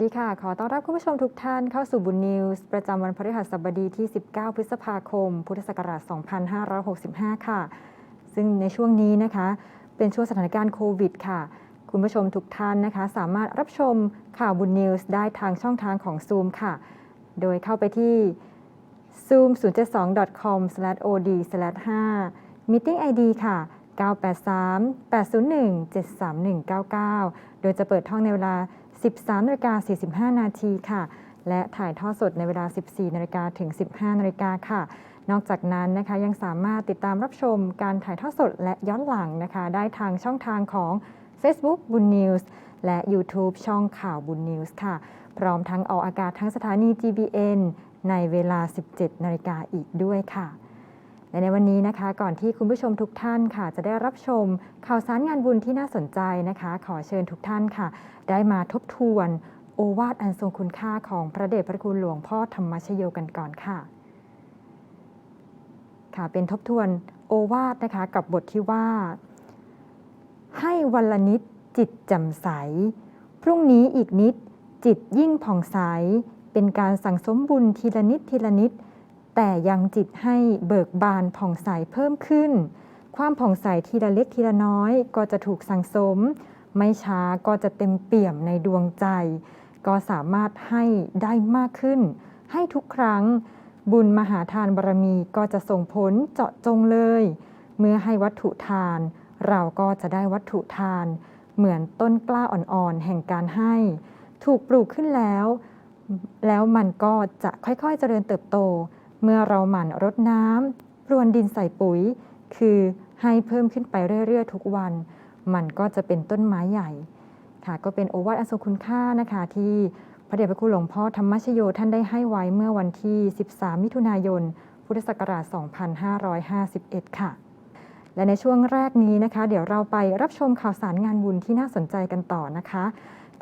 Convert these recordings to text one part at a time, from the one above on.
วัสดีค่ะ ขอต้อนรับคุณผู้ชมทุกท่านเข้าสู่บุญนิวส์ประจำวันพฤหัสบดีที่ 19 พฤษภาคม พุทธศักราช 2565 ค่ะ ซึ่งในช่วงนี้นะคะ เป็นช่วงสถานการณ์โควิดค่ะ คุณผู้ชมทุกท่านนะคะ สามารถรับชมข่าวบุญนิวส์ได้ทางช่องทางของ Zoom ค่ะ โดยเข้าไปที่ zoom 0 7 2 com od 5 meeting id ค่ะ983 801 73199 โดยจะเปิดห้องในเวลา 13นาฬิกา45 นาทีค่ะ และถ่ายทอดสดในเวลา 14นาฬิกาถึง 15นาฬิกาค่ะ นอกจากนั้นนะคะยังสามารถติดตามรับชมการถ่ายทอดสดและย้อนหลังนะคะ ได้ทางช่องทางของ Facebook บุญนิวส์และ YouTube ช่องข่าวบุญนิวส์ค่ะ พร้อมทั้งออกอากาศทั้งสถานี GBN ในเวลา 17 นาฬิกาอีกด้วยค่ะ และในวันนี้นะคะ ก่อนที่คุณผู้ชมทุกท่านค่ะ จะได้รับชมข่าวสารงานบุญที่น่าสนใจนะคะ ขอเชิญทุกท่านค่ะ ได้มาทบทวน โอวาทอันทรงคุณค่าของพระเดชพระคุณหลวงพ่อธรรมชโยกันก่อนค่ะ ค่ะเป็นทบทวนโอวาทนะคะกับบทที่ว่า ให้วันละนิดจิตแจ่มใส พรุ่งนี้อีกนิดจิตยิ่งผ่องใส เป็นการสั่งสมบุญทีละนิดทีละนิด แต่ยังจิตให้เบิกบานผ่องใสเพิ่มขึ้น ความผ่องใสทีละเล็กทีละน้อย ก็จะถูกสั่งสม ไม่ช้าก็จะเต็มเปี่ยมในดวงใจ ก็สามารถให้ได้มากขึ้น ให้ทุกครั้ง บุญมหาทานบารมีก็จะส่งผลเจาะจงเลย เมื่อให้วัตถุทาน เราก็จะได้วัตถุทาน เหมือนต้นกล้าอ่อนๆแห่งการให้ ถูกปลูกขึ้นแล้ว แล้วมันก็จะค่อยๆเจริญเติบโต เมื่อเราหมั่นรดน้ำพรวนดินใส่ปุ๋ย คือให้เพิ่มขึ้นไปเรื่อยๆ ทุกวัน มันก็จะเป็นต้นไม้ใหญ่ ค่ะก็เป็นโอวาทอันทรงคุณค่านะคะที่พระเดชพระคุณหลวงพ่อธรรมชโยท่านได้ให้ไว้เมื่อวันที่ 13 มิถุนายน พุทธศักราช 2551 ค่ะ และในช่วงแรกนี้นะคะ เดี๋ยวเราไปรับชมข่าวสารงานบุญที่น่าสนใจกันต่อนะคะ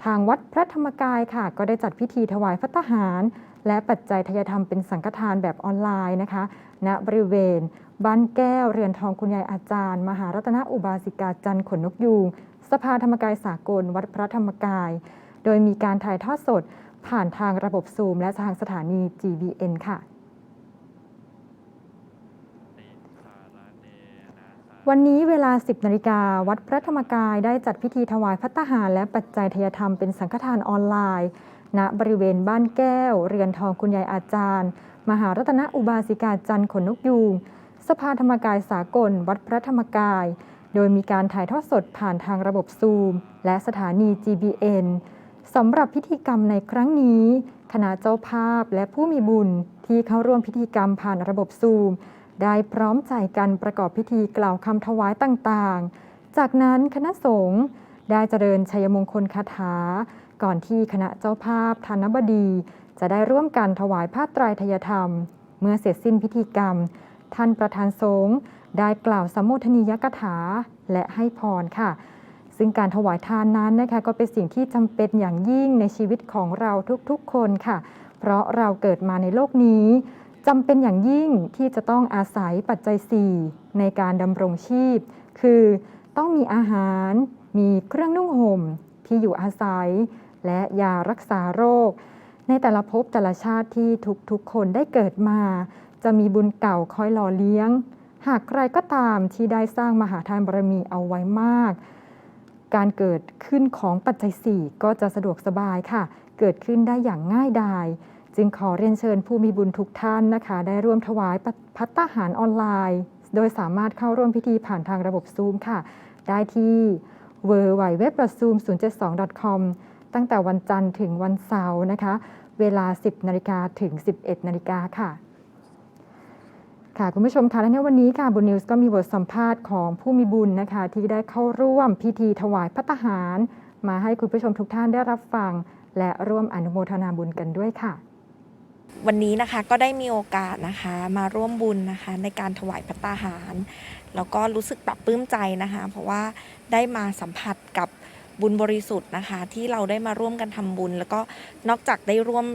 ทางวัดพระธรรมกายค่ะ ก็ได้จัดพิธีถวายพัตหาร และปัจจัยทายธรรมเป็นสังฆทานแบบออนไลน์นะคะ ณบริเวณ บ้านแก้วเรือนทองคุณยายอาจารย์ มหารัตนอุบาสิกาจันทร์ขนนกยูงสภาธรรมกายสากล วัดพระธรรมกาย โดยมีการถ่ายทอดสดผ่านทางระบบซูม และทางสถานี GBN ค่ะ วันนี้เวลา 10นาฬิกาวัดพระธรรมกายได้จัดพิธีถวายพัตตาหารและปัจจัยทยธรรมเป็นสังฆทานออนไลน์ ณบริเวณบ้านแก้ว เรือนทองคุณยายอาจารย์ มหารัตนอุบาสิกาจันทร์ขนนกยูงสภาธรรมกายสากล วัดพระธรรมกาย โดยมีการถ่ายทอดสดผ่านทางระบบซูม และสถานี GBN สำหรับพิธีกรรมในครั้งนี้ คณะเจ้าภาพและผู้มีบุญที่เข้าร่วมพิธีกรรมผ่านระบบซูม ได้พร้อมใจกันประกอบพิธีกล่าวคำถวายต่างๆ จากนั้นคณะสงฆ์ได้เจริญชัยมงคลคาถา ก่อนที่คณะเจ้าภาพธนบดี จะได้ร่วมกันถวายผ้าไตรทยธรรม เมื่อเสร็จสิ้นพิธีกรรม ท่านประธานสงฆ์ได้กล่าวสมโภชนียกถาและให้พรค่ะ ซึ่งการถวายทานนั้นนะคะก็เป็นสิ่งที่จำเป็นอย่างยิ่งในชีวิตของเราทุกๆคนค่ะ เพราะเราเกิดมาในโลกนี้ จำเป็นอย่างยิ่งที่จะต้องอาศัยปัจจัย 4 ในการดำรงชีพ คือต้องมีอาหาร มีเครื่องนุ่งห่ม ที่อยู่อาศัย และยารักษาโรค ในแต่ละภพแต่ละชาติที่ทุกๆคนได้เกิดมา จะมีบุญเก่าคอยหล่อเลี้ยง หากใครก็ตามที่ได้สร้างมหาทานบารมีเอาไว้มาก การเกิดขึ้นของปัจจัย 4 ก็จะสะดวกสบายค่ะ เกิดขึ้นได้อย่างง่ายดาย จึงขอเรียนเชิญผู้มีบุญทุกท่านนะคะ ได้ร่วมถวายพัตตาหารออนไลน์ โดยสามารถเข้าร่วมพิธีผ่านทางระบบซูมค่ะ ได้ที่ w w w z o o m 0 7 2 com ตั้งแต่วันจันทร์ถึงวันเสาร์นะคะ เวลา 10นาฬิกาถึง 11นาฬิกาค่ะค่ะคุณผู้ชมคะและในวันนี้ค่ะบุญนิวส์ก็มีบทสัมภาษณ์ของผู้มีบุญนะคะ ที่ได้เข้าร่วมพิธีถวายพัตตาหาร มาให้คุณผู้ชมทุกท่านได้รับฟัง และร่วมอนุโมทนาบุญกันด้วยค่ะ วันนี้นะคะก็ได้มีโอกาสนะคะมาร่วมบุญนะคะในการถวายพัตตาหาร แล้วก็รู้สึกปรับปลื้มใจนะคะ เพราะว่าได้มาสัมผัสกับ บุญบริสุทธิ์นะคะ ที่เราได้มาร่วมกันทำบุญ แล้วก็นอกจากได้ร่วม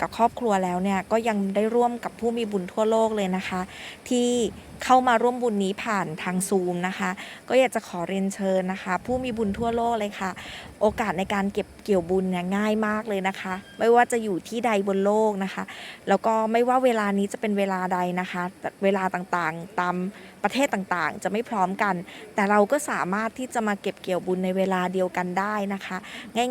กับครอบครัวแล้วเนี่ยก็ยังได้ร่วมกับผู้มีบุญทั่วโลกเลยนะคะ ที่เข้ามาร่วมบุญนี้ผ่านทางซูมนะคะ ก็อยากจะขอเรียนเชิญนะคะ ผู้มีบุญทั่วโลกเลยค่ะ โอกาสในการเก็บเกี่ยวบุญเนี่ยง่ายมากเลยนะคะ ไม่ว่าจะอยู่ที่ใดบนโลกนะคะ แล้วก็ไม่ว่าเวลานี้จะเป็นเวลาใดนะคะ เวลาต่างๆตาม ประเทศต่างๆ จะไม่พร้อมกัน แต่เราก็สามารถที่จะมาเก็บเกี่ยวบุญในเวลาเดียวกันได้นะคะ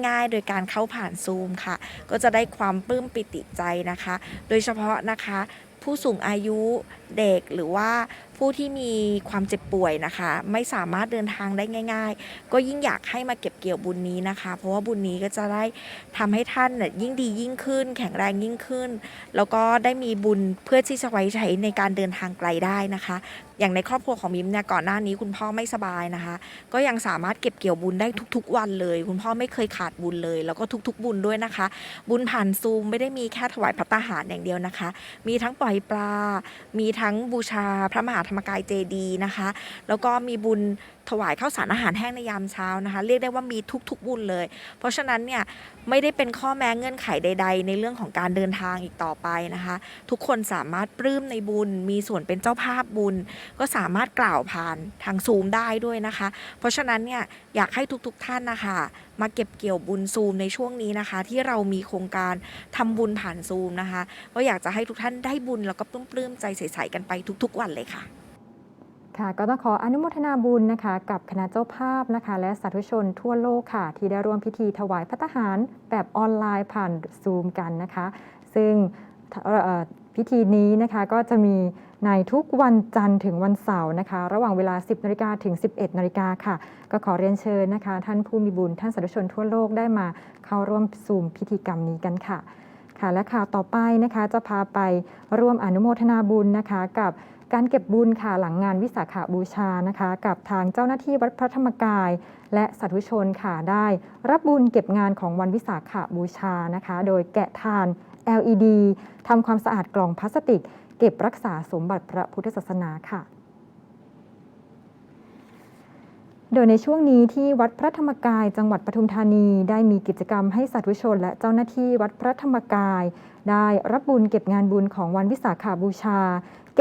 ง่ายๆ โดยการเข้าผ่านซูมค่ะ ก็จะได้ความปลื้มปิติใจนะคะ โดยเฉพาะนะคะ ผู้สูงอายุเด็กหรือว่า ผู้ที่มีความเจ็บป่วยนะคะ ไม่สามารถเดินทางได้ง่าย ๆ ก็ยิ่งอยากให้มาเก็บเกี่ยวบุญนี้นะคะ เพราะว่าบุญนี้ก็จะได้ทำให้ท่านน่ยยิ่งดียิ่งขึ้น แข็งแรงยิ่งขึ้น แล้วก็ได้มีบุญเพื่อที่จะไว้ใช้ในการเดินทางไกลได้นะคะ อย่างในครอบครัวของมิมเนี่ยก่อนหน้านี้คุณพ่อไม่สบายนะคะ ก็ยังสามารถเก็บเกี่ยวบุญได้ทุก ๆ วันเลย คุณพ่อไม่เคยขาดบุญเลย แล้วก็ทุก ๆ บุญด้วยนะคะ บุญผ่านซูมไม่ได้มีแค่ถวายพัตตาหารอย่างเดียวนะคะ มีทั้งปล่อยปลา มีทั้งบูชาพระมหาธรรมกายเจดีนะคะ แล้วก็มีบุญถวายข้าวสารอาหารแห้งในยามเช้านะคะ เรียกได้ว่ามีทุกๆบุญเลย เพราะฉะนั้นเนี่ยไม่ได้เป็นข้อแม้เงื่อนไขใด ๆ ในเรื่องของการเดินทางอีกต่อไปนะคะ ทุกคนสามารถปลื้มในบุญ มีส่วนเป็นเจ้าภาพบุญ ก็สามารถกล่าวผ่านทางซูมได้ด้วยนะคะ เพราะฉะนั้นเนี่ยอยากให้ทุกๆท่านนะคะ มาเก็บเกี่ยวบุญซูมในช่วงนี้นะคะ ที่เรามีโครงการทำบุญผ่านซูมนะคะ ก็อยากจะให้ทุกท่านได้บุญแล้วก็ปลื้มใจใสๆกันไปทุก ๆ วันเลยค่ะ ค่ะก็ต้องขออนุโมทนาบุญนะคะ กับคณะเจ้าภาพนะคะ และสาธุชนทั่วโลกค่ะ ที่ได้ร่วมพิธีถวายพระทหารแบบออนไลน์ผ่านซูมกันนะคะ ซึ่งพิธีนี้นะคะก็จะมีในทุกวันจันทร์ถึงวันเสาร์นะคะ ระหว่างเวลา 10นาฬิกาถึง 11นาฬิกาค่ะ ก็ขอเรียนเชิญนะคะ ท่านผู้มีบุญท่านสาธุชนทั่วโลกได้มาเข้าร่วมซูมพิธีกรรมนี้กันค่ะค่ะและข่าวต่อไปนะคะจะพาไปร่วมอนุโมทนาบุญนะคะกับ การเก็บบุญค่ะหลังงานวิสาขาบูชานะคะ กับทางเจ้าหน้าที่วัดพระธรรมกาย และสาธุชนค่ะได้ รับบุญเก็บงานของวันวิสาขาบูชานะคะ โดยแกะทาน LED ทำความสะอาดกล่องพลาสติก เก็บรักษาสมบัติพระพุทธศาสนาค่ะ โดยในช่วงนี้ที่วัดพระธรรมกาย จังหวัดปทุมธานีได้มีกิจกรรมให้สาธุชน และเจ้าหน้าที่วัดพระธรรมกาย ได้รับบุญเก็บงานบุญของวันวิสาขาบูชา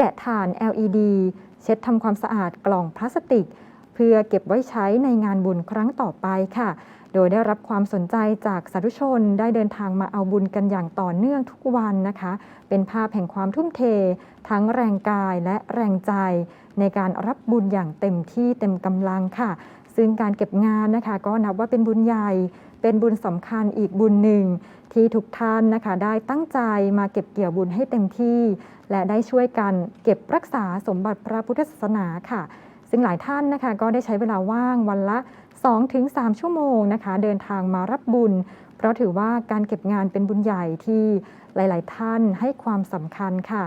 กะถ่าน LED เช็ดทำความสะอาดกล่องพลาสติก เพื่อเก็บไว้ใช้ในงานบุญครั้งต่อไปค่ะ โดยได้รับความสนใจจากสาธุชนได้เดินทางมาเอาบุญกันอย่างต่อเนื่องทุกวันนะคะ เป็นภาพแห่งความทุ่มเท ทั้งแรงกายและแรงใจ ในการรับบุญอย่างเต็มที่เต็มกำลังค่ะ ซึ่งการเก็บงานนะคะ ก็นับว่าเป็นบุญใหญ่ เป็นบุญสำคัญอีกบุญหนึ่ง ที่ทุกท่านนะคะ ได้ตั้งใจมาเก็บเกี่ยวบุญให้เต็มที่ และได้ช่วยกันเก็บรักษาสมบัติพระพุทธศาสนาค่ะ ซึ่งหลายท่านนะคะก็ได้ใช้เวลาว่างวันละ 2-3 ชั่วโมงนะคะ เดินทางมารับบุญ เพราะถือว่าการเก็บงานเป็นบุญใหญ่ที่หลาย ๆ ท่านให้ความสำคัญค่ะ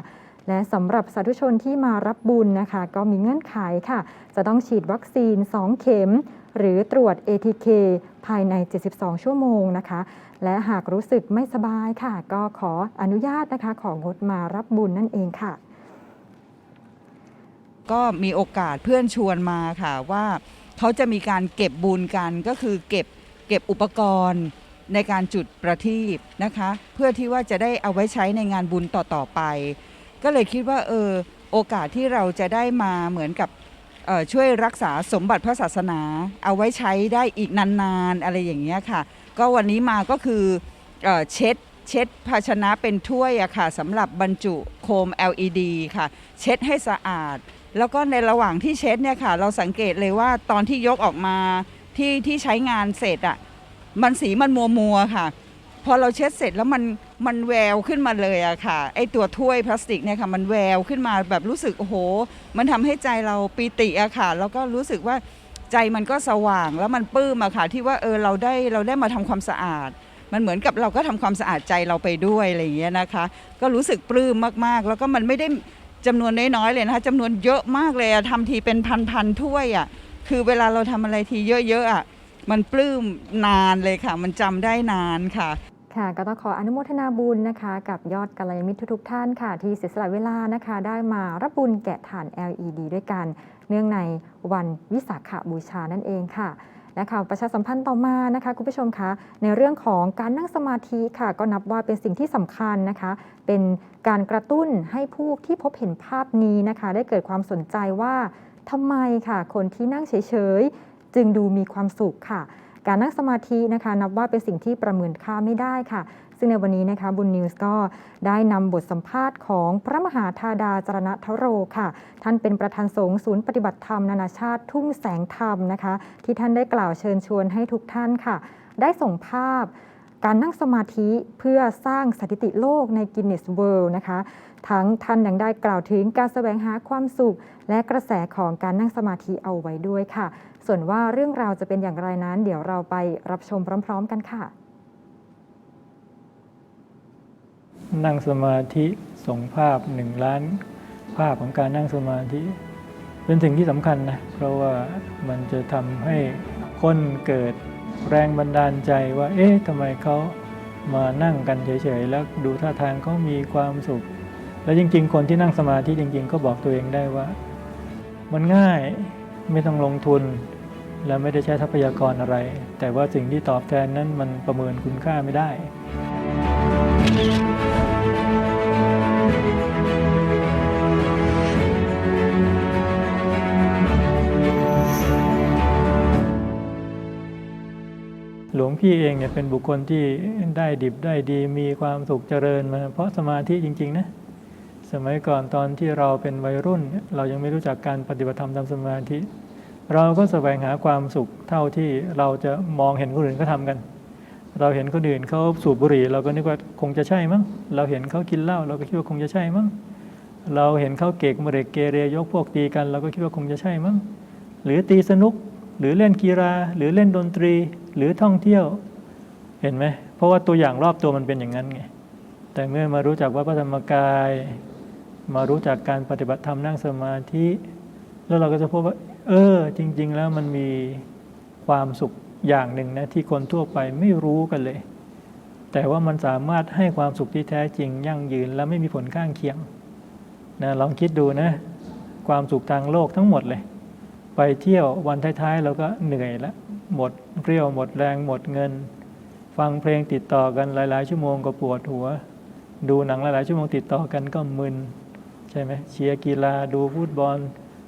และสำหรับสาธุชนที่มารับบุญนะคะ ก็มีเงื่อนไขค่ะ จะต้องฉีดวัคซีน 2 เข็ม หรือตรวจ ATK ภายใน 72 ชั่วโมงนะคะ และหากรู้สึกไม่สบายค่ะ ก็ขออนุญาตนะคะ ของดมารับบุญนั่นเองค่ะ ก็มีโอกาสเพื่อนชวนมาค่ะว่าเขาจะมีการเก็บบุญกันก็คือเก็บเก็บอุปกรณ์ในการจุดประทีปนะคะ เพื่อที่ว่าจะได้เอาไว้ใช้ในงานบุญต่อๆไป ก็เลยคิดว่าเออโอกาสที่เราจะได้มาเหมือนกับ ช่วยรักษาสมบัติพระศาสนา เอาไว้ใช้ได้อีกนานๆอะไรอย่างเงี้ยค่ะ ก็วันนี้มาก็คือเช็ดเช็ดภาชนะเป็นถ้วยอะค่ะสำหรับบรรจุโคม LED ค่ะ เช็ดให้สะอาด แล้วก็ในระหว่างที่เช็ดเนี่ยค่ะ เราสังเกตเลยว่าตอนที่ยกออกมาที่ที่ใช้งานเสร็จอะมันสีมันมัวมัวๆค่ะ พอเราเช็ดเสร็จแล้วมัน มันแววขึ้นมาเลยอะค่ะ ไอตัวถ้วยพลาสติกเนี่ยค่ะ มันแววขึ้นมาแบบรู้สึกโอ้โห มันทำให้ใจเราปีติอะค่ะ แล้วก็รู้สึกว่าใจมันก็สว่างแล้วมันปลื้มอะค่ะ ที่ว่าเออเราได้เราได้มาทำความสะอาด มันเหมือนกับเราก็ทำความสะอาดใจเราไปด้วยอะไรอย่างเงี้ยนะคะ ก็รู้สึกปลื้มมากๆ แล้วก็มันไม่ได้จำนวนน้อยๆเลยนะคะจำนวนเยอะมากเลยอะทำทีเป็นพันๆถ้วยอะคือเวลาเราทำอะไรทีเยอะๆอะมันปลื้มนานเลยค่ะ มันจำได้นานค่ะ ค่ะก็ต้องขออนุโมทนาบุญนะคะ กับยอดกัลยาณมิตรทุกๆท่านค่ะ ที่เสียสละเวลานะคะ ได้มารับบุญแกะถ่าน LED ด้วยกัน เนื่องในวันวิสาขบูชานั่นเองค่ะและข่าวประชาสัมพันธ์ต่อมานะคะคุณผู้ชมคะในเรื่องของการนั่งสมาธิค่ะ ก็นับว่าเป็นสิ่งที่สำคัญนะคะ เป็นการกระตุ้นให้ผู้ที่พบเห็นภาพนี้นะคะ ได้เกิดความสนใจว่าทำไมค่ะ คนที่นั่งเฉยๆ จึงดูมีความสุขค่ะ การนั่งสมาธินะคะ นับว่าเป็นสิ่งที่ประเมินค่าไม่ได้ค่ะ ซึ่งในวันนี้นะคะบุญนิวส์ก็ได้นำบทสัมภาษณ์ของพระมหาธาดาจรณทโรค่ะ ท่านเป็นประธานสงฆ์ศูนย์ปฏิบัติธรรมนานาชาติทุ่งแสงธรรมนะคะ ที่ท่านได้กล่าวเชิญชวนให้ทุกท่านค่ะ ได้ส่งภาพการนั่งสมาธิเพื่อสร้างสถิติโลกในกินเนสเวิลด์นะคะ ทั้งท่านยังได้กล่าวถึงการแสวงหาความสุข และกระแสของการนั่งสมาธิเอาไว้ด้วยค่ะ ส่วนว่าเรื่องราวจะเป็นอย่างไรนั้น เดี๋ยวเราไปรับชมพร้อม ๆ กันค่ะ นั่งสมาธิส่งภาพหนึ่งล้าน ภาพของการนั่งสมาธิ เป็นสิ่งที่สำคัญนะ เพราะว่ามันจะทำให้คนเกิดแรงบันดาลใจว่า เอ๊ะทำไมเขามานั่งกันเฉยๆ แล้วดูท่าทางเขามีความสุข แล้วจริง ๆ คนที่นั่งสมาธิจริง ๆ ก็บอกตัวเองได้ว่า มันง่ายไม่ต้องลงทุน และไม่ได้ใช้ทรัพยากรอะไร แต่ว่าสิ่งที่ตอบแทนนั้นมันประเมินคุณค่าไม่ได้หลวงพี่เองเนี่ยเป็นบุคคลที่ได้ดิบได้ดีมีความสุขเจริญมาเพราะสมาธิจริง ๆ นะ สมัยก่อนตอนที่เราเป็นวัยรุ่น เรายังไม่รู้จักการปฏิบัติธรรมทำสมาธิ เราก็แสวงหาความสุขเท่าที่เราจะมองเห็นคนอื่นเขาทำกัน เราเห็นคนอื่นเขาสูบบุหรี่ เราก็นึกว่าคงจะใช่มั้ง เราเห็นเขากินเหล้าเราก็คิดว่าคงจะใช่มั้ง เราเห็นเขาเกกมเรกเกเรยกพวกตีกัน เราก็คิดว่าคงจะใช่มั้ง หรือตีสนุกหรือเล่นกีฬาหรือเล่นดนตรีหรือท่องเที่ยวเห็นไหมเพราะว่าตัวอย่างรอบตัวมันเป็นอย่างนั้นไงแต่เมื่อมารู้จักวัดพระธรรมกาย มารู้จักการปฏิบัติธรรมนั่งสมาธิ แล้วเราก็จะพบว่า เออ จริง ๆ แล้วมันมีความสุขอย่างหนึ่งนะที่คนทั่วไปไม่รู้กันเลย แต่ว่ามันสามารถให้ความสุขที่แท้จริง ยั่งยืนและไม่มีผลข้างเคียงนะลองคิดดูนะ ความสุขทางโลกทั้งหมดเลย ไปเที่ยววันท้ายๆเราก็เหนื่อยล้วหมดเรี่ยวหมดแรงหมดเงิน ฟังเพลงติดต่อกันหลาย ๆ ชั่วโมงก็ปวดหัว ดูหนังหลายๆชั่วโมงติดต่อกันก็มึน ใช่ไหมเชียร์กีฬาดูฟุตบอล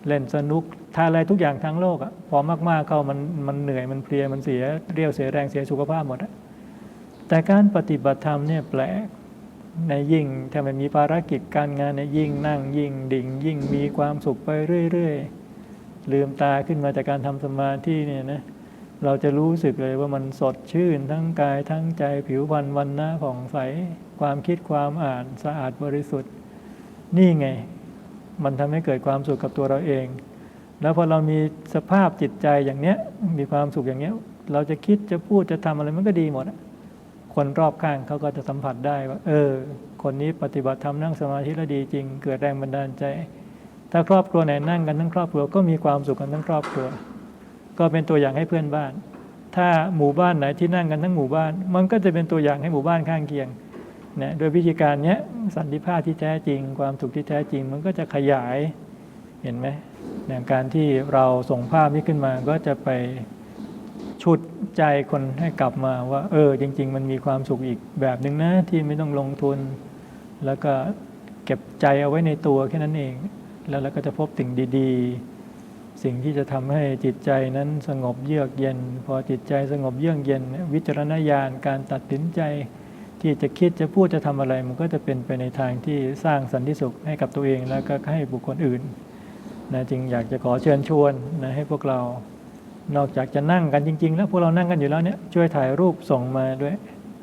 เล่นสนุกทานอะไรทุกอย่างทั้งโลกอะพอมากๆเข้ามันมันเหนื่อยมันเพลียมันเสียเรี่ยวเสียแรงเสียสุขภาพหมดอะแต่การปฏิบัติธรรมเนี่ยแปลกในยิ่งถ้ามันมีภารกิจการงานในยิ่งนั่งยิ่งดิ่ง ยิ่งมีความสุขไปเรื่อยๆลืมตาขึ้นมาจากการทำสมาธิเนี่ยนะเราจะรู้สึกเลยว่ามันสดชื่นทั้งกายทั้งใจผิวพรรณวันหนะผ่องใสความคิดความอ่านสะอาดบริสุทธิ์ นี่ไง มันทำให้เกิดความสุขกับตัวเราเอง แล้วพอเรามีสภาพจิตใจอย่างเนี้ยมีความสุขอย่างเนี้ย เราจะคิดจะพูดจะทำอะไรมันก็ดีหมด คนรอบข้างเขาก็จะสัมผัสได้ว่า เออ คนนี้ปฏิบัติธรรมนั่งสมาธิแล้วดีจริง เกิดแรงบันดาลใจ ถ้าครอบครัวไหนนั่งกันทั้งครอบครัวก็มีความสุขกันทั้งครอบครัว ก็เป็นตัวอย่างให้เพื่อนบ้าน ถ้าหมู่บ้านไหนที่นั่งกันทั้งหมู่บ้าน มันก็จะเป็นตัวอย่างให้หมู่บ้านข้างเคียง นะโดยวิธีการเนี้ยสันติภาพที่แท้จริง ความสุขที่แท้จริง มันก็จะขยายเห็นไหมอย่างการที่เราส่งภาพนี้ขึ้นมาก็จะไปฉุดใจคนให้กลับมาว่า เออ จริง ๆ มันมีความสุขอีกแบบหนึ่งนะที่ไม่ต้องลงทุน แล้วก็เก็บใจเอาไว้ในตัวแค่นั้นเอง แล้วเราก็จะพบสิ่งดี ๆ สิ่งที่จะทำให้จิตใจนั้นสงบเยือกเย็น พอจิตใจสงบเยือกเย็น วิจารณญาณการตัดสินใจ ที่จะคิดจะพูดจะทำอะไร มันก็จะเป็นไปในทางที่สร้างสันติสุขให้กับตัวเองแล้วก็ให้บุคคลอื่นนะจึงอยากจะขอเชิญชวนนะให้พวกเรานอกจากจะนั่งกันจริง ๆ แล้วพวกเรานั่งกันอยู่แล้วเนี่ยช่วยถ่ายรูปส่งมาด้วย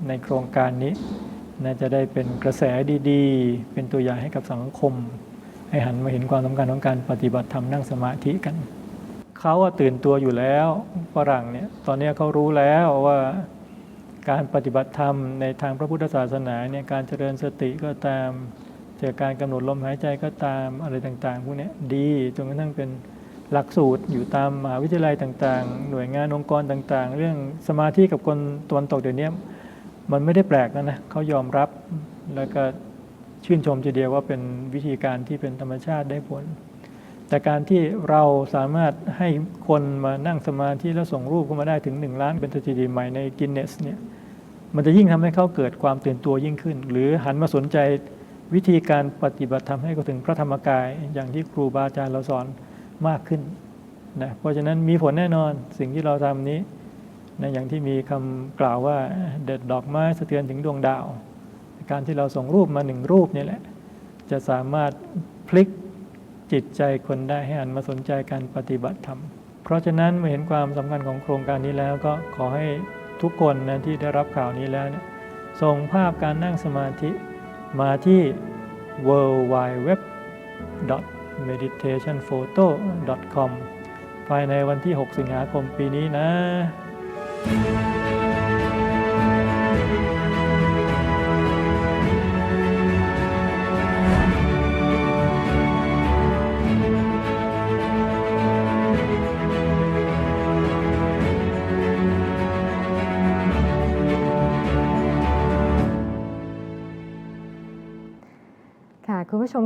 ในโครงการนี้นะจะได้เป็นกระแสดีๆ เป็นตัวอย่างให้กับสังคม ให้หันมาเห็นความสำคัญของการปฏิบัติธรรมนั่งสมาธิกัน เขาตื่นตัวอยู่แล้วฝรั่งเนี่ยตอนนี้เขารู้แล้วว่า การปฏิบัติธรรมในทางพระพุทธศาสนาเนี่ยการเจริญสติก็ตามจากการกำหนดลมหายใจก็ตามอะไรต่างๆพวกนี้ดีจนกระทั่งเป็นหลักสูตรอยู่ตามมหาวิทยาลัยต่างๆ หน่วยงานองค์กรต่างๆ เรื่องสมาธิกับคนตวนตกเดี๋ยวนี้มันไม่ได้แปลกนะนะเขายอมรับแล้วก็ชื่นชมทีเดียวว่าเป็นวิธีการที่เป็นธรรมชาติได้ผล แต่การที่เราสามารถให้คนมานั่งสมาธิแล้วส่งรูปเข้ามาได้ถึง 1 ล้านเป็นสถิติใหม่ในกินเนสเนี่ยมันจะยิ่งทำให้เขาเกิดความตื่นตัวยิ่งขึ้น หรือหันมาสนใจวิธีการปฏิบัติธรรมให้เขาถึงพระธรรมกาย อย่างที่ครูบาอาจารย์เราสอนมากขึ้นนะเพราะฉะนั้นมีผลแน่นอนสิ่งที่เราทำนี้นะอย่างที่มีคำกล่าวว่าเด็ดดอกไม้สะเทือนถึงดวงดาว การที่เราส่งรูปมาหนึ่งรูปนี่แหละจะสามารถพลิก จิตใจคนได้ให้หันมาสนใจการปฏิบัติธรรม เพราะฉะนั้นเมื่อเห็นความสำคัญของโครงการนี้แล้วก็ขอให้ทุกคนนะที่ได้รับข่าวนี้แล้วเนี่ยส่งภาพการนั่งสมาธิมาที่ worldwide.web.meditationphoto.com ภายในวันที่ 6 สิงหาคมปีนี้นะค่ะ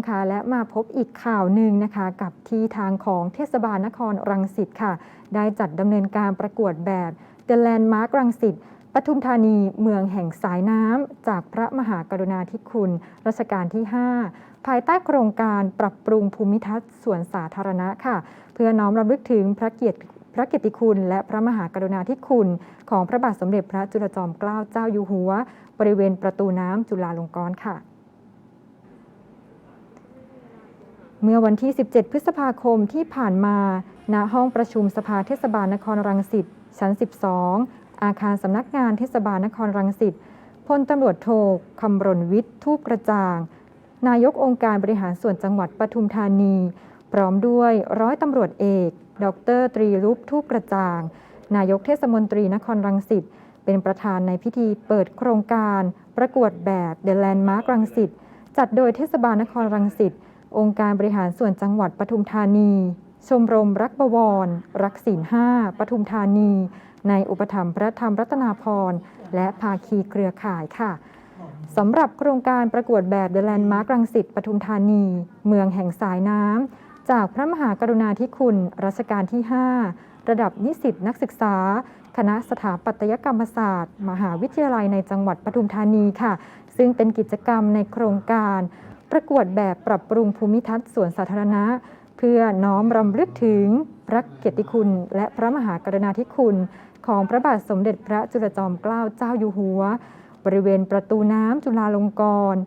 คุณผู้ชมคะ และมาพบอีกข่าวหนึ่งนะคะ กับที่ทางของเทศบาลนครรังสิตค่ะ ได้จัดดำเนินการประกวดแบบ The Landmark รังสิตปทุมธานีเมืองแห่งสายน้ำจากพระมหากรุณาธิคุณ รัชกาลที่ 5 ภายใต้โครงการปรับปรุงภูมิทัศน์ส่วนสาธารณะค่ะ เพื่อน้อมรำลึกถึงพระเกียรติพระเกียรติคุณ และพระมหากรุณาธิคุณ ของพระบาทสมเด็จพระจุลจอมเกล้าเจ้าอยู่หัว บริเวณประตูน้ำจุฬาลงกรณ์ค่ะ เมื่อวันที่ 17 พฤษภาคมที่ผ่านมา ณ ห้องประชุมสภาเทศบาลนครรังสิต ชั้น 12 อาคารสำนักงานเทศบาลนครรังสิต พลตำรวจโทคำรณวิทย์ทูปกระจ่าง นายกองค์การบริหารส่วนจังหวัดปทุมธานี พร้อมด้วยร้อยตำรวจเอก ดร ตรีรูปทูปกระจ่าง นายกเทศมนตรีนครรังสิต เป็นประธานในพิธีเปิดโครงการ ประกวดแบบ The Landmark รังสิต จัดโดยเทศบาลนครรังสิต องค์การบริหารส่วนจังหวัดปทุมธานี ชมรมรักบวร รักศีลห้าปทุมธานี ในอุปถัมภ์พระธรรมรัตนาพรและภาคีเครือข่ายค่ะสำหรับโครงการประกวดแบบ The Landmark รังสิตปทุมธานี เมืองแห่งสายน้ำ จากพระมหากรุณาธิคุณ รัชกาลที่ 5 ระดับนิสิตนักศึกษา คณะสถาปัตยกรรมศาสตร์ มหาวิทยาลัยในจังหวัดปทุมธานีค่ะ ซึ่งเป็นกิจกรรมในโครงการ ประกวดแบบปรับปรุงภูมิทัศน์สวนสาธารณะ เพื่อน้อมรำลึกถึงพระเกียรติคุณ และพระมหากรุณาธิคุณ ของพระบาทสมเด็จพระจุลจอมเกล้าเจ้าอยู่หัว บริเวณประตูน้ำจุฬาลงกรณ์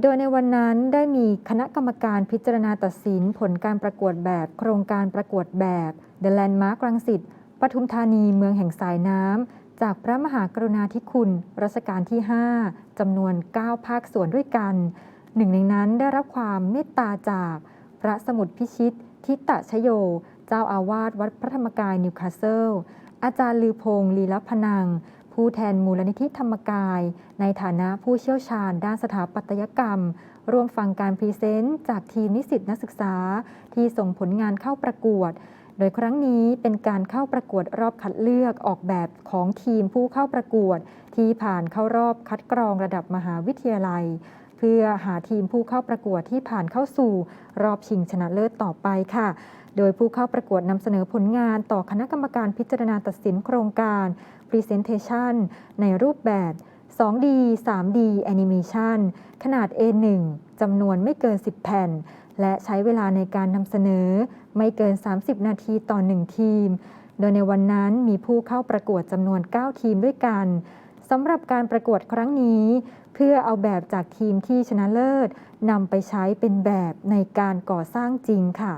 โดยในวันนั้นได้มีคณะกรรมการพิจารณาตัดสินผลการประกวดแบบ โครงการประกวดแบบ The Landmark รังสิตปทุมธานีเมืองแห่งสายน้ำ จากพระมหากรุณาธิคุณรัชกาลที่ 5จำนวน 9 ภาคส่วนด้วยกัน หนึ่งในนั้นได้รับความเมตตาจากพระสมุดพิชิต ทิตะชโย เจ้าอาวาสวัดพระธรรมกายนิวคาสเซิล อาจารย์ลือพงศ์ลีลพนัง ผู้แทนมูลนิธิธรรมกาย ในฐานะผู้เชี่ยวชาญด้านสถาปัตยกรรม ร่วมฟังการพรีเซนต์จากทีมนิสิตนักศึกษา ที่ส่งผลงานเข้าประกวด โดยครั้งนี้เป็นการเข้าประกวดรอบคัดเลือกออกแบบของทีมผู้เข้าประกวด ที่ผ่านเข้ารอบคัดกรองระดับมหาวิทยาลัย เพื่อหาทีมผู้เข้าประกวดที่ผ่านเข้าสู่รอบชิงชนะเลิศต่อไปค่ะ โดยผู้เข้าประกวดนำเสนอผลงานต่อคณะกรรมการพิจารณาตัดสินโครงการ Presentation ในรูปแบบ 2D 3D Animation ขนาด A1 จำนวนไม่เกิน 10 แผ่น และใช้เวลาในการนำเสนอไม่เกิน 30 นาทีต่อ 1 ทีม โดยในวันนั้นมีผู้เข้าประกวดจำนวน 9 ทีมด้วยกัน สำหรับการประกวดครั้งนี้ เพื่อเอาแบบจากทีมที่ชนะเลิศนำไปใช้เป็นแบบในการก่อสร้างจริงค่ะ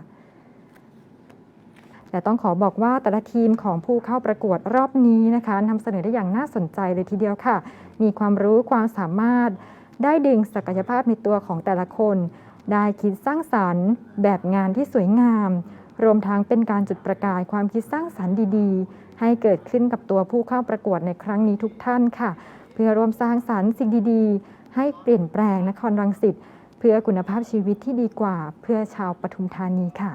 แต่ต้องขอบอกว่าแต่ละทีมของผู้เข้าประกวดรอบนี้นะคะนำเสนอได้อย่างน่าสนใจเลยทีเดียวค่ะ มีความรู้ความสามารถ ได้ดึงศักยภาพในตัวของแต่ละคน ได้คิดสร้างสรรค์ แบบงานที่สวยงาม รวมทั้งเป็นการจุดประกายความคิดสร้างสรรค์ดีๆ ให้เกิดขึ้นกับตัวผู้เข้าประกวดในครั้งนี้ทุกท่านค่ะ เพื่อร่วมสร้างสรรค์สิ่งดีๆ ให้เปลี่ยนแปลงนครรังสิตเพื่อคุณภาพชีวิตที่ดีกว่าเพื่อชาวปทุมธานีค่ะ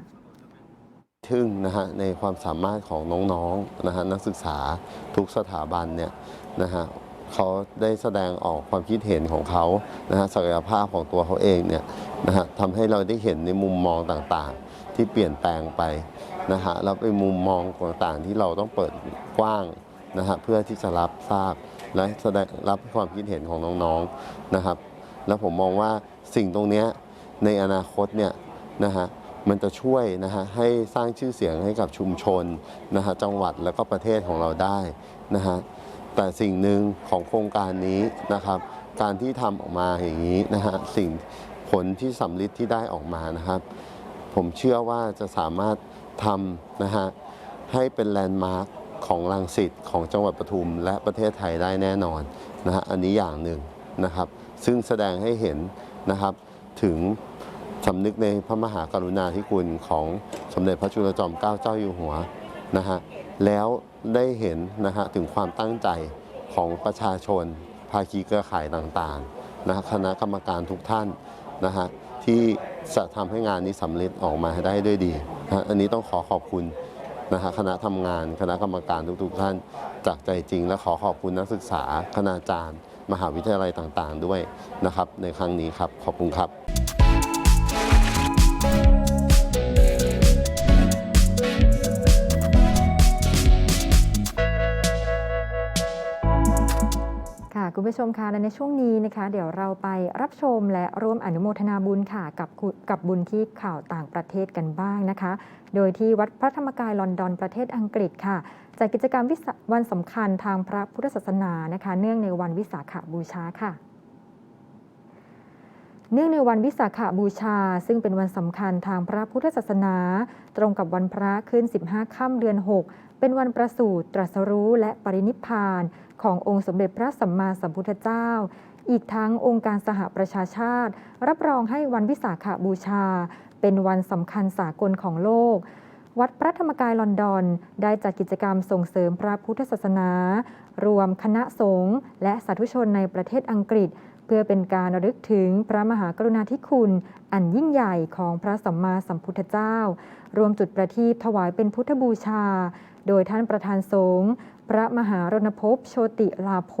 ทึ่งนะฮะในความสามารถของน้องๆนะฮะนักศึกษาทุกสถาบันเนี่ยนะฮะเขาได้แสดงออกความคิดเห็นของเขานะฮะศักยภาพของตัวเขาเองเนี่ยนะฮะทำให้เราได้เห็นในมุมมองต่างๆ ที่เปลี่ยนแปลงไป นะฮะแล้วเป็นมุมมองต่างๆที่เราต้องเปิดกว้างนะฮะเพื่อที่จะรับทราบและแสดงรับความคิดเห็นของน้องๆนะครับ แล้วผมมองว่าสิ่งตรงนี้ในอนาคตเนี่ยนะฮะมันจะช่วยนะฮะให้สร้างชื่อเสียงให้กับชุมชนนะฮะจังหวัดแล้วก็ประเทศของเราได้นะฮะแต่สิ่งหนึ่งของโครงการนี้นะครับ การที่ทำออกมาอย่างนี้นะฮะสิ่งผลที่สำลิดที่ได้ออกมานะครับ ผมเชื่อว่าจะสามารถ ทำนะฮะให้เป็นแลนด์มาร์คของลังสิตของจังหวัดปทุม และประเทศไทยได้แน่นอนนะฮะอันนี้อย่างหนึ่งนะครับ ซึ่งแสดงให้เห็นนะครับถึงสำนึกในพระมหากรุณาธิคุณของสมเด็จพระจุลจอมเกล้าเจ้าอยู่หัวนะฮะแล้วได้เห็นนะฮะถึงความตั้งใจของประชาชน ภาคีเครือข่ายต่างๆนะฮะคณะกรรมการทุกท่านนะฮะ ที่จะทำให้งานนี้สำเร็จออกมาได้ด้วยดีนะอันนี้ต้องขอขอบคุณนะฮะคณะทำงานคณะกรรมการทุกๆท่านจากใจจริง และขอขอบคุณนักศึกษาคณาจารย์ มหาวิทยาลัยต่างๆ ด้วยนะครับ ในครั้งนี้ครับขอบคุณครับ คุณผู้ชมคะและในช่วงนี้นะคะ เดี๋ยวเราไปรับชมและร่วมอนุโมทนาบุญค่ะกับกับบุญที่ข่าวต่างประเทศกันบ้างนะคะ โดยที่วัดพระธรรมกายลอนดอนประเทศอังกฤษค่ะจัดกิจกรรมว,วันสำคัญทางพระพุทธศาสนานะคะ เนื่องในวันวิสาขบูชาค่ะเนื่องในวันวิสาขบูชา ซึ่งเป็นวันสำคัญทางพระพุทธศาสนา ตรงกับวันพระขึ้น 15 ค่ำเดือน 6 เป็นวันประสูติตรัสรู้และปรินิพพาน ขององค์สมเด็จพระสัมมาสัมพุทธเจ้า อีกทั้งองค์การสหประชาชาติ รับรองให้วันวิสาขบูชา เป็นวันสำคัญสากลของโลกวัดพระธรรมกายลอนดอน ได้จัดกิจกรรมส่งเสริมพระพุทธศาสนา รวมคณะสงฆ์และสาธุชนในประเทศอังกฤษ เพื่อเป็นการระลึกถึงพระมหากรุณาธิคุณ อันยิ่งใหญ่ของพระสัมมาสัมพุทธเจ้า รวมจุดประทีปถวายเป็นพุทธบูชา โดยท่านประธานสงฆ์ พระมหารณภพโชติลาโภ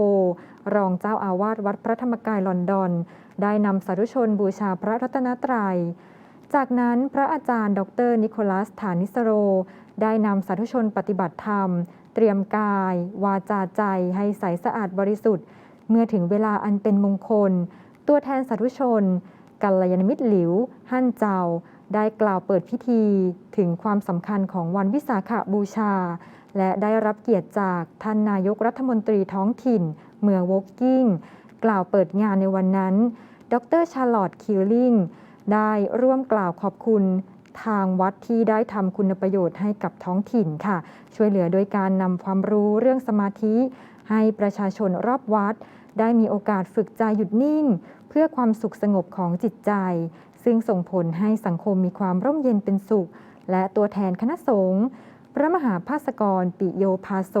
รองเจ้าอาวาสวัดพระธรรมกายลอนดอน ได้นำสาธุชนบูชาพระรัตนตรัย จากนั้นพระอาจารย์ ดร นิโคลัสฐานิสโร ได้นำสาธุชนปฏิบัติธรรม เตรียมกาย วาจาใจให้ใสสะอาดบริสุทธิ์ เมื่อถึงเวลาอันเป็นมงคล ตัวแทนสาธุชน กัลยาณมิตรหลิว หั่นเจ้า ได้กล่าวเปิดพิธีถึงความสำคัญของวันวิสาขบูชา และได้รับเกียรติจากท่านนายกรัฐมนตรีท้องถิ่น เมืองวอกกิ้ง กล่าวเปิดงานในวันนั้น ดรชาร์ลอตคิลลิงได้ร่วมกล่าวขอบคุณทางวัดที่ได้ทำคุณประโยชน์ให้กับท้องถิ่นค่ะ ช่วยเหลือโดยการนำความรู้เรื่องสมาธิ ให้ประชาชนรอบวัด ได้มีโอกาสฝึกใจหยุดนิ่ง เพื่อความสุขสงบของจิตใจ ซึ่งส่งผลให้สังคมมีความร่มเย็นเป็นสุข และตัวแทนคณะสงฆ์ ระมหาภาสกรปิโยภาโซ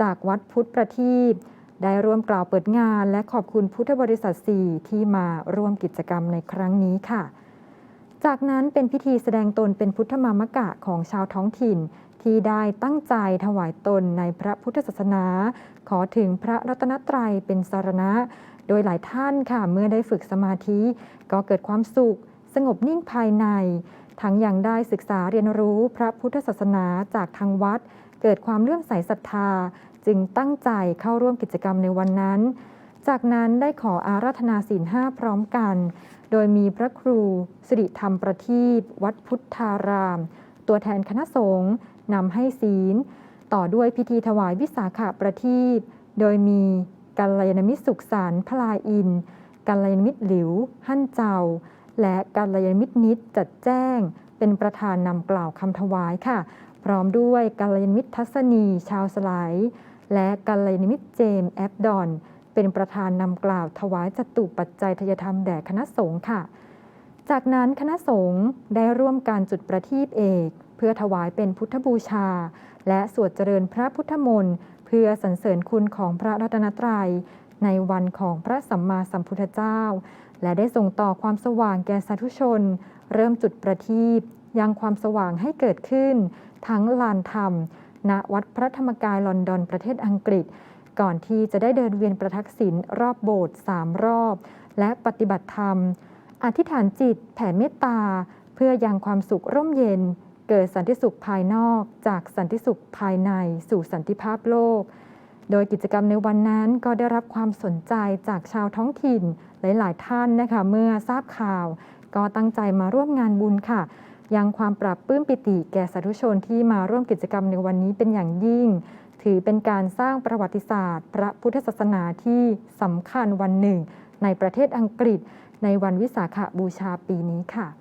จากวัดพุทธประทีปได้ร่วมกล่าวเปิดงาน และขอบคุณพุทธบริษัทสี่ที่มาร่วมกิจกรรมในครั้งนี้ค่ะ จากนั้นเป็นพิธีแสดงตนเป็นพุทธมามกะของชาวท้องถิ่น ที่ได้ตั้งใจถวายตนในพระพุทธศาสนา ขอถึงพระรัตนตรัยเป็นสารณะ โดยหลายท่านค่ะเมื่อได้ฝึกสมาธิ ก็เกิดความสุข สงบนิ่งภายใน ทั้งยังได้ศึกษาเรียนรู้พระพุทธศาสนาจากทางวัด เกิดความเลื่อมใสศรัทธา จึงตั้งใจเข้าร่วมกิจกรรมในวันนั้น จากนั้นได้ขออาราธนาศีลห้าพร้อมกัน โดยมีพระครูสิริธรรมประทีปวัดพุทธาราม ตัวแทนคณะสงฆ์นำให้ศีล ต่อด้วยพิธีถวายวิสาขประทีปโดยมีกัลยาณมิตรสุขสารพลายอินกัลยาณมิตรหลิว หั่นเจ้า และกัลยาณมิตรนิดจัดแจ้ง เป็นประธานนำกล่าวคำถวายค่ะ พร้อมด้วยกัลยาณมิตรทัศนีชาวสไลด์และกัลยาณมิตรเจมแอปดอน เป็นประธานนำกล่าวถวายจตุปัจจัยทยธรรมแด่คณะสงฆ์ค่ะ จากนั้นคณะสงฆ์ได้ร่วมการจุดประทีปเอก เพื่อถวายเป็นพุทธบูชา และสวดเจริญพระพุทธมนต์เพื่อสรรเสริญคุณของพระรัตนตรัยในวันของพระสัมมาสัมพุทธเจ้า และได้ส่งต่อความสว่างแก่สาธุชน เริ่มจุดประทีปยังความสว่างให้เกิดขึ้น ทั้งลานธรรม ณวัดพระธรรมกายลอนดอนประเทศอังกฤษ ก่อนที่จะได้เดินเวียนประทักษิณรอบโบสถ์สามรอบ และปฏิบัติธรรม อธิษฐานจิตแผ่เมตตา เพื่อยังความสุขร่มเย็น เกิดสันติสุขภายนอก จากสันติสุขภายในสู่สันติภาพโลก โดยกิจกรรมในวันนั้นก็ได้รับความสนใจจากชาวท้องถิ่นหลาย ๆ ท่านนะคะเมื่อทราบข่าว ก็ตั้งใจมาร่วมงานบุญค่ะ ยังความปรับปื้มปิติแก่สาธุชนที่มาร่วมกิจกรรมในวันนี้เป็นอย่างยิ่ง ถือเป็นการสร้างประวัติศาสตร์ พระพุทธศาสนาที่สำคัญวันหนึ่ง ในประเทศอังกฤษ ในวันวิสาขบูชาปีนี้ค่ะ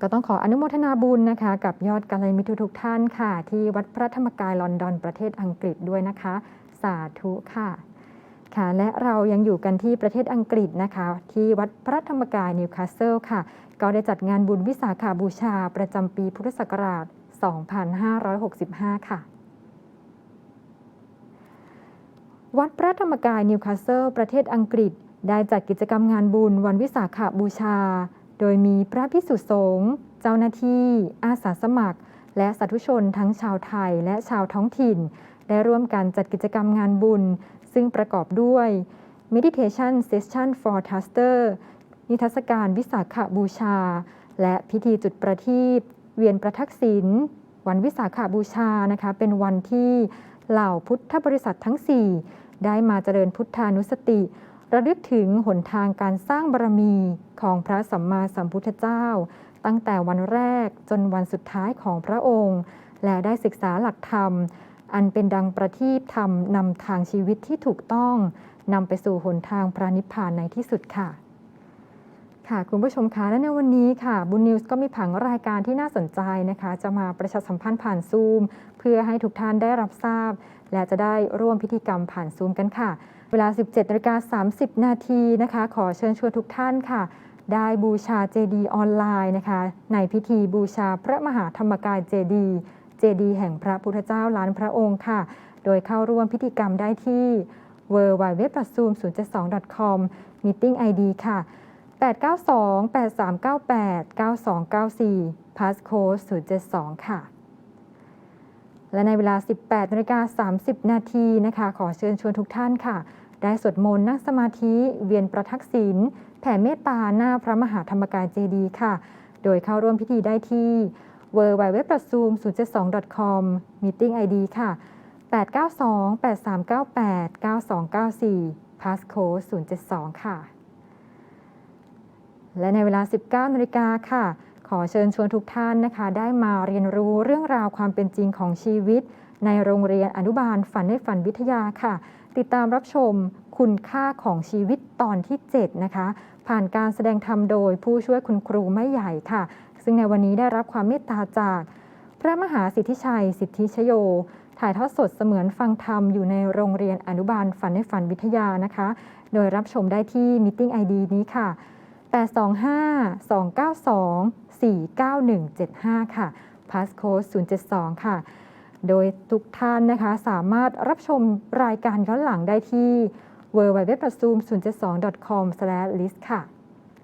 ก็ต้องขออนุโมทนาบุญนะคะ กับยอดกัลยาณมิตรทุกท่านค่ะ ที่วัดพระธรรมกายลอนดอนประเทศอังกฤษด้วยนะคะ สาธุค่ะค่ะและเรายังอยู่กันที่ประเทศอังกฤษนะคะ ที่วัดพระธรรมกายนิวคาสเซิลค่ะ ก็ได้จัดงานบุญวิสาขาบูชาประจำปีพุทธศักราช 2565 ค่ะ วัดพระธรรมกายนิวคาสเซิลประเทศอังกฤษ ได้จัดกิจกรรมงานบุญวันวิสาขาบูชา โดยมีพระพิสุสงฆ์เจ้าหน้าที่ อาสาสมัคร และสาธุชนทั้งชาวไทยและชาวท้องถิ่น ได้ร่วมกันจัดกิจกรรมงานบุญ ซึ่งประกอบด้วย Meditation Session for t a s t e r นิทรรศการวิสาขบูชา และพิธีจุดประทีปเวียนประทักษิณวันวิสาขบูชานะคะเป็นวันที่เหล่าพุทธบริษัททั้ง 4 ได้มาเจริญพุทธานุสติ ระลึกถึงหนทางการสร้างบารมีของพระสัมมาสัมพุทธเจ้า ตั้งแต่วันแรกจนวันสุดท้ายของพระองค์ และได้ศึกษาหลักธรรม อันเป็นดังประทีปธรรมนำทางชีวิตที่ถูกต้องนำไปสู่หนทางพระนิพพานในที่สุดค่ะ ค่ะคุณผู้ชมคะและในวันนี้ค่ะบุญนิวส์ก็มีผังรายการที่น่าสนใจนะคะ จะมาประชาสัมพันธ์ผ่านซูม เพื่อให้ทุกท่านได้รับทราบ และจะได้ร่วมพิธีกรรมผ่านซูมกันค่ะ เวลา 17นาฬิกา30 นาทีนะคะ ขอเชิญชวนทุกท่านค่ะ ได้บูชาเจดีออนไลน์นะคะ ในพิธีบูชาพระมหาธรรมกายเจดี เจดีแห่งพระพุทธเจ้าล้านพระองค์ค่ะ โดยเข้าร่วมพิธีกรรมได้ที่ w w w z o o m 0 7 2 com Meeting ID ค่ะ 892 8398 9294 Passcode 072 ค่ะ และในเวลา 18นาฬิกา30 นาทีนะคะ ขอเชิญชวนทุกท่านค่ะ ได้สวดมนต์นั่งสมาธิ เวียนประทักษิณแผ่เมตตาหน้าพระมหาธรรมกายเจดีย์ค่ะ โดยเข้าร่วมพิธีได้ที่ w w w z o o m 0 7 2 com Meeting ID ค่ะ 892 8398 9294 Passcode 072 ค่ะ และในเวลา 19นาฬิกาค่ะ ขอเชิญชวนทุกท่านนะคะ ได้มาเรียนรู้เรื่องราวความเป็นจริงของชีวิต ในโรงเรียนอนุบาลฝันในฝันวิทยาค่ะ ติดตามรับชมคุณค่าของชีวิตตอนที่ 7 นะคะ ผ่านการแสดงธรรมโดยผู้ช่วยคุณครูไม่ใหญ่ค่ะ ซึ่งในวันนี้ได้รับความเมตตาจาก พระมหาสิทธิชัย สิทธิชโย ถ่ายทอดสดเสมือนฟังธรรมอยู่ในโรงเรียนอนุบาลฝันในฝันวิทยานะคะ โดยรับชมได้ที่ Meeting ID นี้ค่ะ825 292 49175 ค่ะ Passcode 072 ค่ะ โดยทุกท่านนะคะสามารถรับชมรายการย้อนหลังได้ที่ w w w z o o m 0 7 2 com list ค่ะ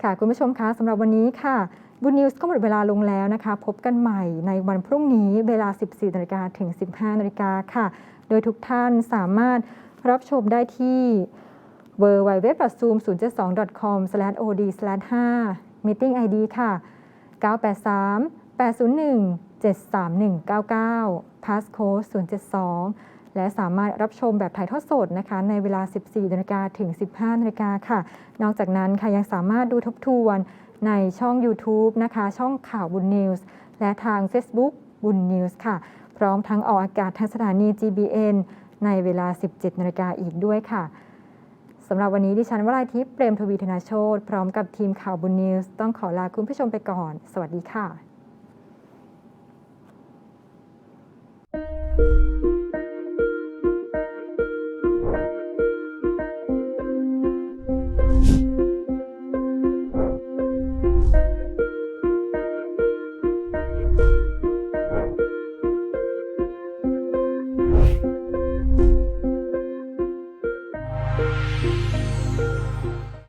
ค่ะ คุณผู้ชมคะสำหรับวันนี้ค่ะบุญนิวส์ก็หมดเวลาลงแล้วนะคะ พบกันใหม่ในวันพรุ่งนี้เวลา 14นาฬิกาถึง 15นาฬิกาค่ะ โดยทุกท่านสามารถรับชมได้ที่ w w w z o o m 0 7 2 com od 5 meeting id ค่ะ 983 801 73199 passcode 072 และสามารถรับชมแบบถ่ายทอดสดนะคะ ในเวลา 14นาฬิกาถึง 15นาฬิกาค่ะ นอกจากนั้นค่ะยังสามารถดูทบทวนในช่อง YouTube นะคะ ช่องข่าวบุญนิวส์และทาง Facebook บุญนิวส์ค่ะ พร้อมทั้งออกอากาศทางสถานี GBN ในเวลา 17นาฬิกาอีกด้วยค่ะ สำหรับวันนี้ดิฉันวราทิพย์เปรมทวีธนาโชตพร้อมกับทีมข่าวบุญนิวส์ต้องขอลาคุณผู้ชมไปก่อน สวัสดีค่ะ